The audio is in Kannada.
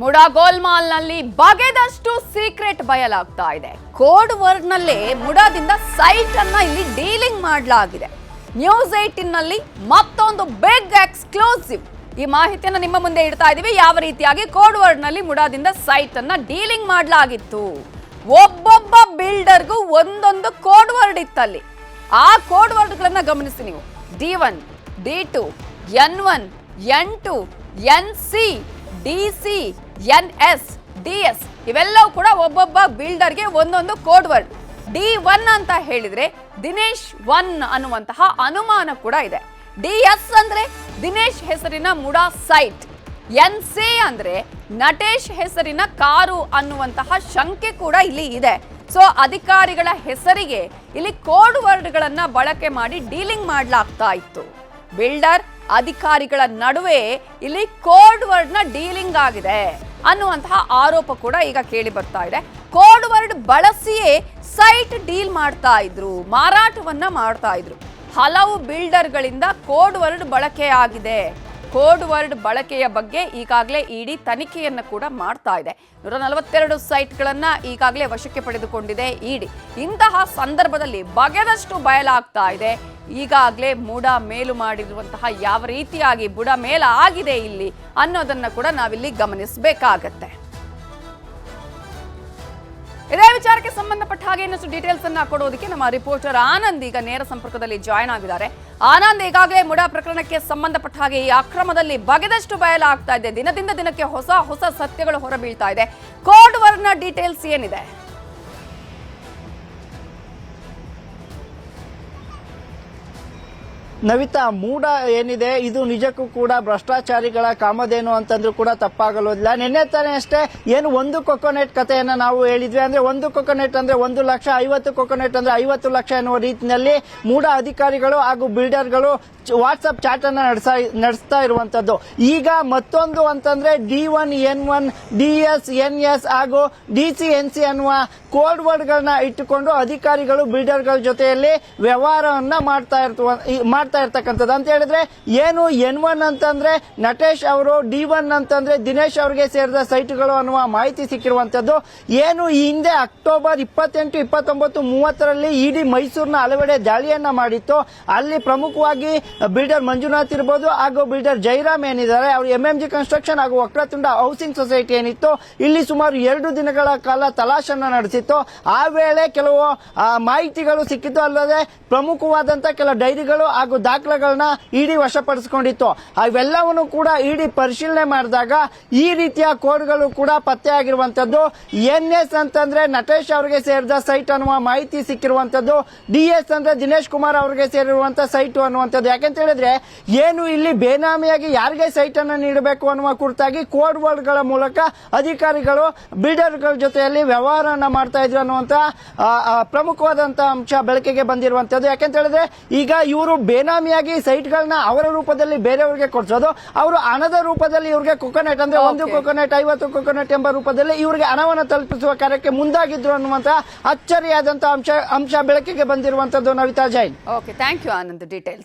ಮುಡಾ ಗೋಲ್ಮಾಲ್ನಲ್ಲಿ ಬಗೆದಷ್ಟು ಸೀಕ್ರೆಟ್ ಬಯಲಾಗ್ತಾ ಇದೆ. ಕೋಡ್ ವರ್ಡ್ನಲ್ಲಿ ಮುಡಾದಿಂದ ಸೈಟ್ ಅನ್ನ ಇಲ್ಲಿ ಡೀಲಿಂಗ್ ಮಾಡಲಾಗಿದೆ. ನ್ಯೂಸ್ ಏಟಿನ್ನಲ್ಲಿ ಮತ್ತೊಂದು ಬಿಗ್ ಎಕ್ಸ್ಕ್ಲೂಸಿವ್. ಈ ಮಾಹಿತಿಯನ್ನು ನಿಮ್ಮ ಮುಂದೆ ಇಡ್ತಾ ಇದೀವಿ ಯಾವ ರೀತಿಯಾಗಿ ಕೋಡ್ ವರ್ಡ್ನಲ್ಲಿ ಮುಡಾದಿಂದ ಸೈಟ್ ಅನ್ನ ಡೀಲಿಂಗ್ ಮಾಡಲಾಗಿತ್ತು? ಒಬ್ಬೊಬ್ಬ ಬಿಲ್ಡರ್ಗೂ ಒಂದೊಂದು ಕೋಡ್ ವರ್ಡ್ ಇತ್ತಲ್ಲಿ. ಆ ಕೋಡ್ ವರ್ಡ್ಗಳನ್ನ ಗಮನಿಸಿ ನೀವು. D one, D two, N one, N two, N C, D C N S, D S ಇವೆಲ್ಲವೂ ಕೂಡ ಒಬ್ಬೊಬ್ಬ ಬಿಲ್ಡರ್ಗೆ ಒಂದೊಂದು ಕೋಡ್ ವರ್ಡ್ ಡಿ ಒನ್ ಅಂತ ಹೇಳಿದ್ರೆ ದಿನೇಶ್ ಒನ್ ಅನ್ನುವಂತಹ ಅನುಮಾನ ಕೂಡ ಇದೆ. ಡಿ ಎಸ್ ಅಂದ್ರೆ ದಿನೇಶ್ ಹೆಸರಿನ ಮುಡಾ ಸೈಟ್ ಎನ್ ಸಿ ಅಂದ್ರೆ ನಟೇಶ್ ಹೆಸರಿನ ಕಾರು ಅನ್ನುವಂತಹ ಶಂಕೆ ಕೂಡ ಇಲ್ಲಿ ಇದೆ. ಸೊ ಅಧಿಕಾರಿಗಳ ಹೆಸರಿಗೆ ಇಲ್ಲಿ ಕೋಡ್ ವರ್ಡ್ಗಳನ್ನ ಬಳಕೆ ಮಾಡಿ ಡೀಲಿಂಗ್ ಮಾಡಲಾಗ್ತಾ ಇತ್ತು. ಬಿಲ್ಡರ್, ಅಧಿಕಾರಿಗಳ ನಡುವೆ ಇಲ್ಲಿ ಕೋಡ್ ವರ್ಡ್ನ ಡೀಲಿಂಗ್ ಆಗಿದೆ. ಅನ್ನುವಂತಹ ಆರೋಪ ಕೂಡ ಈಗ ಕೇಳಿ ಬರ್ತಾ ಇದೆ. ಕೋಡ್ ವರ್ಡ್ ಬಳಸಿಯೇ ಸೈಟ್ ಡೀಲ್ ಮಾಡ್ತಾ ಇದ್ರು, ಮಾರಾಟವನ್ನ ಮಾಡ್ತಾ ಇದ್ರು. ಹಲವು ಬಿಲ್ಡರ್ಗಳಿಂದ ಕೋಡ್ ವರ್ಡ್ ಬಳಕೆಯಾಗಿದೆ ಕೋಡ್ ವರ್ಡ್ ಬಳಕೆಯ ಬಗ್ಗೆ ಈಗಾಗಲೇ ಇಡಿ ತನಿಖೆಯನ್ನು ಕೂಡ ಮಾಡ್ತಾ ಇದೆ. ನೂರ ನಲವತ್ತೆರಡು ಸೈಟ್ಗಳನ್ನು ಈಗಾಗಲೇ ವಶಕ್ಕೆ ಪಡೆದುಕೊಂಡಿದೆ ಇಡಿ. ಇಂತಹ ಸಂದರ್ಭದಲ್ಲಿ ಬಗೆದಷ್ಟು ಬಯಲಾಗ್ತಾ ಇದೆ. ಈಗಾಗಲೇ ಮೂಡ ಮೇಲು ಮಾಡಿರುವಂತಹ ಯಾವ ರೀತಿಯಾಗಿ ಬುಡ ಮೇಲ ಆಗಿದೆ ಇಲ್ಲಿ ಅನ್ನೋದನ್ನ ಕೂಡ ನಾವಿಲ್ಲಿ ಗಮನಿಸಬೇಕಾಗತ್ತೆ. ಇದೇ ವಿಚಾರಕ್ಕೆ ಸಂಬಂಧಪಟ್ಟ ಹಾಗೆ ಇನ್ನಷ್ಟು ಡೀಟೇಲ್ಸ್ ಅನ್ನ ಕೊಡೋದಕ್ಕೆ ನಮ್ಮ ರಿಪೋರ್ಟರ್ ಆನಂದ್ ಈಗ ನೇರ ಸಂಪರ್ಕದಲ್ಲಿ ಜಾಯ್ನ್ ಆಗಿದ್ದಾರೆ. ಆನಂದ್, ಈಗಾಗಲೇ ಮುಡ ಪ್ರಕರಣಕ್ಕೆ ಸಂಬಂಧಪಟ್ಟ ಹಾಗೆ ಈ ಅಕ್ರಮದಲ್ಲಿ ಬಗೆದಷ್ಟು ಬಯಲಾಗ್ತಾ ಇದೆ. ದಿನದಿಂದ ದಿನಕ್ಕೆ ಹೊಸ ಹೊಸ ಸತ್ಯಗಳು ಹೊರಬೀಳ್ತಾ ಇದೆ. ಕೋರ್ಟ್ ವರ್ನ ಡೀಟೇಲ್ಸ್ ಏನಿದೆ? ನವಿತಾ, ಮೂಡ ಏನಿದೆ? ಇದು ನಿಜಕ್ಕೂ ಕೂಡ ಭ್ರಷ್ಟಾಚಾರಿಗಳ ಕಾಮದೇನು ಅಂತಂದ್ರೂ ಕೂಡ ತಪ್ಪಾಗಲೋದಿಲ್ಲ ನಿನ್ನೆ ತಾನೇ ಅಷ್ಟೇ, ಏನು ಒಂದು ಕೊಕೊನೆಟ್ ಕಥೆಯನ್ನ ನಾವು ಹೇಳಿದ್ವಿ ಅಂದ್ರೆ ಒಂದು ಕೊಕೊನೆಟ್ ಅಂದ್ರೆ ಒಂದು ಲಕ್ಷ, ಐವತ್ತು ಕೊಕೊನೆಟ್ ಅಂದ್ರೆ ಐವತ್ತು ಲಕ್ಷ ಎನ್ನುವ ರೀತಿಯಲ್ಲಿ ಮೂಡ ಅಧಿಕಾರಿಗಳು ಹಾಗೂ ಬಿಲ್ಡರ್ಗಳು ವಾಟ್ಸ್ಆಪ್ ಚಾಟ್ ಅನ್ನ ನಡೆಸ, ನಡೆಸ್ತಾ ಇರುವಂತದ್ದು. ಈಗ ಮತ್ತೊಂದು ಅಂತಂದ್ರೆ D one, N one, D S, N S ಹಾಗೂ ಡಿ ಸಿ ಎನ್ ಸಿ ಅನ್ನುವ ಕೋಡ್ ವರ್ಡ್ಗಳನ್ನ ಇಟ್ಟುಕೊಂಡು ಅಧಿಕಾರಿಗಳು, ಬಿಲ್ಡರ್ಗಳ ಜೊತೆಯಲ್ಲಿ ವ್ಯವಹಾರವನ್ನ ಮಾಡ್ತಾ ಇರ್ತವ ಮಾಡ್ತಾ ಇರ್ತಕ್ಕಂಥದ್ದು ಅಂತ ಹೇಳಿದ್ರೆ, ಏನು ಎನ್ ಒನ್ ಅಂತಂದ್ರೆ, ನಟೇಶ್ ಅವರು, ಡಿ ಒನ್ ಅಂತಂದ್ರೆ, ದಿನೇಶ್ ಅವರಿಗೆ ಸೇರಿದ ಸೈಟ್ಗಳು ಅನ್ನುವ ಮಾಹಿತಿ ಸಿಕ್ಕಿರುವಂತದ್ದು ಏನು ಈ ಹಿಂದೆ ಅಕ್ಟೋಬರ್ ಇಪ್ಪತ್ತೆಂಟು, ಇಪ್ಪತ್ತೊಂಬತ್ತು, ಮೂವತ್ತರಲ್ಲಿ ಇಡಿ ಮೈಸೂರಿನ ಹಲವೆಡೆ ದಾಳಿಯನ್ನ ಮಾಡಿತ್ತು. ಅಲ್ಲಿ ಪ್ರಮುಖವಾಗಿ ಬಿಲ್ಡರ್ ಮಂಜುನಾಥ್ ಇರ್ಬೋದು, ಹಾಗೂ ಬಿಲ್ಡರ್ ಜೈರಾಮ್ ಏನಿದ್ದಾರೆ, ಅವರು ಎಂಎಂಜಿ ಕನ್ಸ್ಟ್ರಕ್ಷನ್ ಹಾಗೂ ವಕ್ರತುಂಡ ಹೌಸಿಂಗ್ ಸೊಸೈಟಿ ಏನಿತ್ತು. ಇಲ್ಲಿ ಸುಮಾರು ಎರಡು ದಿನಗಳ ಕಾಲ ತಲಾಶನ್ನ ನಡೆಸಿತ್ತು. ಆ ವೇಳೆ ಕೆಲವು ಮಾಹಿತಿಗಳು ಸಿಕ್ಕಿತ್ತು ಅಲ್ಲದೆ ಪ್ರಮುಖವಾದಂತಹ ಕೆಲ ಡೈರಿಗಳು ಹಾಗೂ ದಾಖಲೆಗಳನ್ನ ಇಡಿ ವಶಪಡಿಸಿಕೊಂಡಿತ್ತು. ಅವೆಲ್ಲವನ್ನು ಕೂಡ ಇಡಿ ಪರಿಶೀಲನೆ ಮಾಡಿದಾಗ ಈ ರೀತಿಯ ಕೋಡ್ಗಳು ಕೂಡ ಪತ್ತೆಯಾಗಿರುವಂತದ್ದು ಎನ್ ಎಸ್ ಅಂತಂದ್ರೆ ನಟೇಶ್ ಅವರಿಗೆ ಸೇರಿದ ಸೈಟ್ ಅನ್ನುವ ಮಾಹಿತಿ ಸಿಕ್ಕಿರುವಂತದ್ದು. ಡಿ ಎಸ್ ಅಂದ್ರೆ ದಿನೇಶ್ ಕುಮಾರ್ ಅವರಿಗೆ ಸೇರಿರುವಂತಹ ಸೈಟ್ ಅನ್ನುವಂಥದ್ದು. ಯಾಕೆಂತ ಹೇಳಿದ್ರೆ ಏನು ಇಲ್ಲಿ ಬೇನಾಮಿಯಾಗಿ ಯಾರಿಗೆ ಸೈಟ್ ಅನ್ನು ನೀಡಬೇಕು ಅನ್ನುವ ಕುರಿತಾಗಿ ಕೋಡ್ ವರ್ಡ್ಗಳ ಮೂಲಕ ಅಧಿಕಾರಿಗಳು, ಬಿಲ್ಡರ್ಗಳ ಜೊತೆಯಲ್ಲಿ ವ್ಯವಹಾರವನ್ನು ಮಾಡ್ತಾ ಇದ್ರು ಅನ್ನುವಂತ ಪ್ರಮುಖವಾದಂತಹ ಅಂಶ ಬೆಳಕಿಗೆ ಬಂದಿರುವಂತದ್ದು. ಯಾಕೆಂತ ಹೇಳಿದ್ರೆ ಈಗ ಇವರು ಬೇನಾಮಿಯಾಗಿ ಸೈಟ್ಗಳನ್ನ ಅವರ ರೂಪದಲ್ಲಿ ಬೇರೆಯವರಿಗೆ ಕೊಡಿಸೋದು ಅವರು ಹಣದ ರೂಪದಲ್ಲಿ ಇವರಿಗೆ ಕೊಕೊನೆಟ್ ಅಂದ್ರೆ ಒಂದು. ಕೊಕೊನೆಟ್ ಐವತ್ತು ಕೊಕೊನೆಟ್ ಎಂಬ ರೂಪದಲ್ಲಿ ಇವರಿಗೆ ಹಣವನ್ನು ತಲುಪಿಸುವ ಕಾರ್ಯಕ್ಕೆ ಮುಂದಾಗಿದ್ರು ಅನ್ನುವಂತಹ ಅಚ್ಚರಿಯಾದಂತಹ ಅಂಶ ಅಂಶ ಬೆಳಕಿಗೆ ಬಂದಿರುವಂತದ್ದು Navitha Jain. Okay thank you Anand details